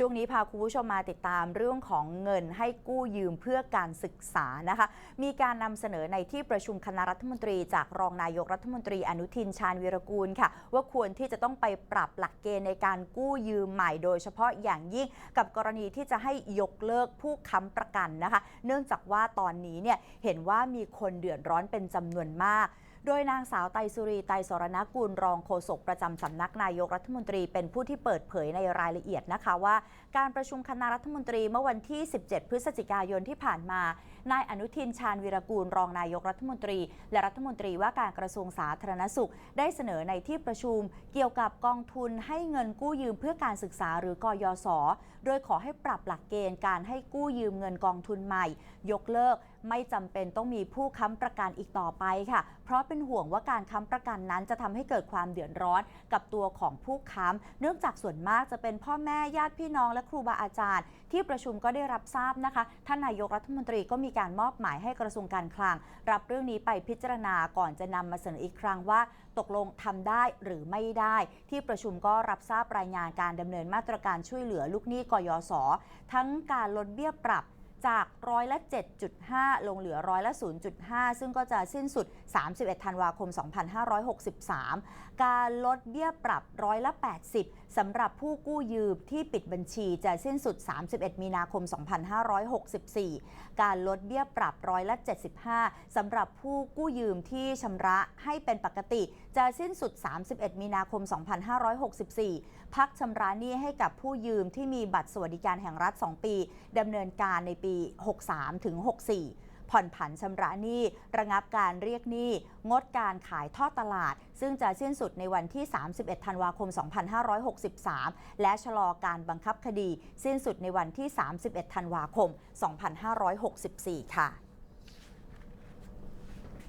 ช่วงนี้พาคุณผู้ชมมาติดตามเรื่องของเงินให้กู้ยืมเพื่อการศึกษานะคะ มีการนำเสนอในที่ประชุมคณะรัฐมนตรี จากรองนายกรัฐมนตรีอนุทินชาญวีรกูลค่ะ ว่าควรที่จะต้องไปปรับหลักเกณฑ์ในการกู้ยืมใหม่โดยเฉพาะอย่างยิ่งกับกรณีที่จะให้ยกเลิกผู้ค้ำประกันนะคะ เนื่องจากว่าตอนนี้เนี่ยเห็นว่ามีคนเดือดร้อนเป็นจำนวนมาก โดยนางสาวไตรสุรีไตรสรณกุลรองโฆษกประจำสำนักนายกรัฐมนตรีเป็นผู้ที่เปิดเผยในรายละเอียดนะคะว่า การประชุมคณะรัฐมนตรีเมื่อวันที่ 17 พฤศจิกายนที่ผ่านมานายอนุทินชาญวีรกูลรองนายกรัฐมนตรี และรัฐมนตรีว่าการกระทรวงสาธารณสุข ได้เสนอในที่ประชุม เกี่ยวกับกองทุนให้เงินกู้ยืมเพื่อการศึกษาหรือกยศโดยขอให้ปรับหลักเกณฑ์การให้กู้ยืมเงินกองทุนใหม่ ยกเลิกไม่จำเป็นต้องมีผู้ค้ำประกันอีกต่อไปค่ะ เพราะเป็นห่วงว่าการค้ำประกันนั้นจะทำให้เกิดความเดือดร้อนกับตัวของผู้ค้ำเนื่องจากส่วนมากจะเป็นพ่อแม่ญาติพี่น้องและครูบาอาจารย์ ที่ประชุมก็ได้รับทราบนะคะท่านนายกรัฐมนตรีก็มีการมอบหมายให้กระทรวงการคลัง รับเรื่องนี้ไปพิจารณาก่อนจะนำมาเสนออีกครั้งว่า ตกลงทำได้หรือไม่ได้ ที่ประชุมก็รับทราบรายงานการดำเนินมาตรการช่วยเหลือลูกหนี้กยศทั้งการลดเบี้ยปรับ จากร้อยละ 7.5 ลงเหลือร้อยละ 0.5 ซึ่งก็จะสิ้นสุด 31 ธันวาคม 2563 การลดเบี้ยปรับร้อยละ 80 สำหรับผู้กู้ยืมที่ปิดบัญชีจะสิ้นสุด 31 มีนาคม 2564 การลดเบี้ยปรับร้อยละ 75 สำหรับผู้กู้ยืมที่ชำระให้เป็นปกติ จะสิ้นสุด 31 มีนาคม 2564 พักชำระหนี้ให้กับผู้ยืมที่มีบัตรสวัสดิการแห่งรัฐ 2 ปีดำเนินการในปีปี 63 ถึง 64 ผ่อนผันชำระหนี้ ระงับการเรียกหนี้ งดการขายทอดตลาด ซึ่งจะสิ้นสุดในวันที่ 31 ธันวาคม 2563 และชะลอการบังคับคดี สิ้นสุดในวันที่ 31 ธันวาคม 2564 ค่ะ